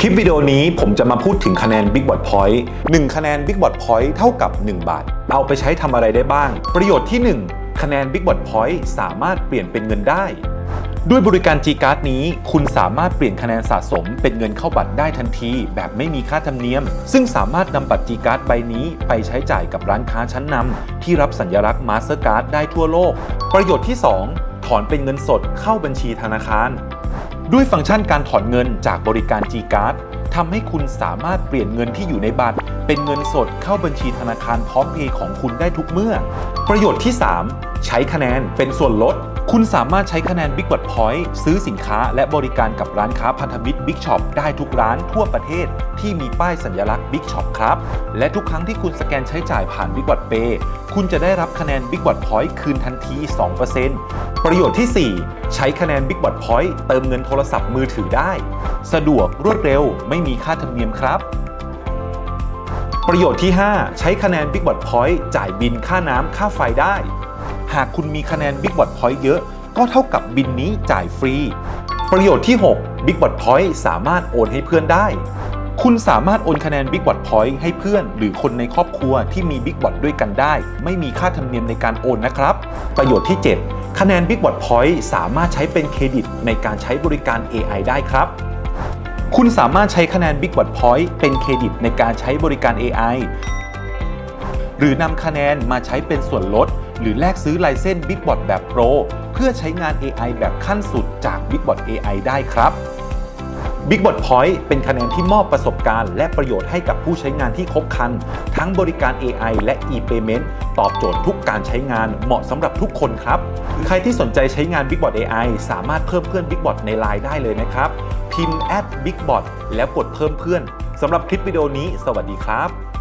คลิปวิดีโอนี้ผมจะมาพูดถึงคะแนน Big b o t Point 1 คะแนน Big b o t Point เท่ากับ 1 บาท เอาไปใช้ทำอะไรได้บ้าง ประโยชน์ที่ 1 คะแนน Big b o t Point สามารถเปลี่ยนเป็นเงินได้ ด้วยบริการ G-Card นี้ คุณสามารถเปลี่ยนคะแนนสะสมเป็นเงินเข้าบัตรได้ทันที แบบไม่มีค่าธรรมเนียม ซึ่งสามารถนำบัตร G-Card ใบนี้ไปใช้จ่ายกับร้านค้าชั้นนำที่รับสัญลักษณ์ Mastercard ได้ทั่วโลก ประโยชน์ที่ 2 ถอนเป็นเงินสดเข้าบัญชีธนาคาร ด้วยฟังก์ชันการถอนเงินจากบริการ G-Card ทำให้คุณสามารถเปลี่ยนเงินที่อยู่ในบัตร เป็นเงินสดเข้าบัญชีธนาคารพร้อมเพย์ของคุณได้ทุกเมื่อ ประโยชน์ที่ 3 ใช้คะแนนเป็นส่วนลด คุณสามารถใช้คะแนน Big b o t Point ซื้อสินค้าและบริการกับร้านค้าพันธมิตร Big Shop ได้ทุกร้านทั่วประเทศที่มีป้ายสัญลักษณ์ Big Shop ครับ และทุกครั้งที่คุณสแกนใช้จ่ายผ่าน Big b o t Pay คุณจะได้รับคะแนน Big b o t Point คืนทันที 2%ประโยชน์ที่ 4 ใช้คะแนน Big b o t Point เติมเงินโทรศัพท์มือถือได้ สะดวกรวดเร็ว ไม่มีค่าธรรมเนียมครับประโยชน์ที่ 5 ใช้คะแนน Big b o t Point จ่ายบินค่าน้ำค่าไฟได้ หากคุณมีคะแนน Big b o t Point เยอะ ก็เท่ากับบินนี้จ่ายฟรี ประโยชน์ที่ 6 Big b o t Point สามารถโอนให้เพื่อนได้ คุณสามารถโอนคะแนน Big b o t Point ให้เพื่อน หรือคนในครอบครัวที่มี Big b o t ด้วยกันได้ ไม่มีค่าธรรมเนียมในการโอนนะครับ ประโยชน์ที่ 7 คะแนน Big b o t Point สามารถใช้เป็นเครดิตในการใช้บริการ AI ได้ครับคุณสามารถใช้คะแนน Big b o t Point เป็นเครดิตในการใช้บริการ AI หรือนำคะแนนมาใช้เป็นส่วนลด หรือแลกซื้อไลเส้น Big b o t แบบโปรเพื่อใช้งาน AI แบบขั้นสุดจาก Big b o t AI ได้ครับ Big b o t Point เป็นคะแนนที่มอบประสบการณ์ และประโยชน์ให้กับผู้ใช้งานที่ครบครัน ทั้งบริการ AI และ e-payment ตอบโจทย์ทุกการใช้งานเหมาะสำหรับทุกคนครับ ใครที่สนใจใช้งาน Big b o t AI สามารถเพิ่มเพื่อน Big b o t ใน Line ได้เลยนะครับ พิมพ์ @bigbot แล้วกดเพิ่มเพื่อนสำหรับคลิปวิดีโอนี้ สวัสดีครับ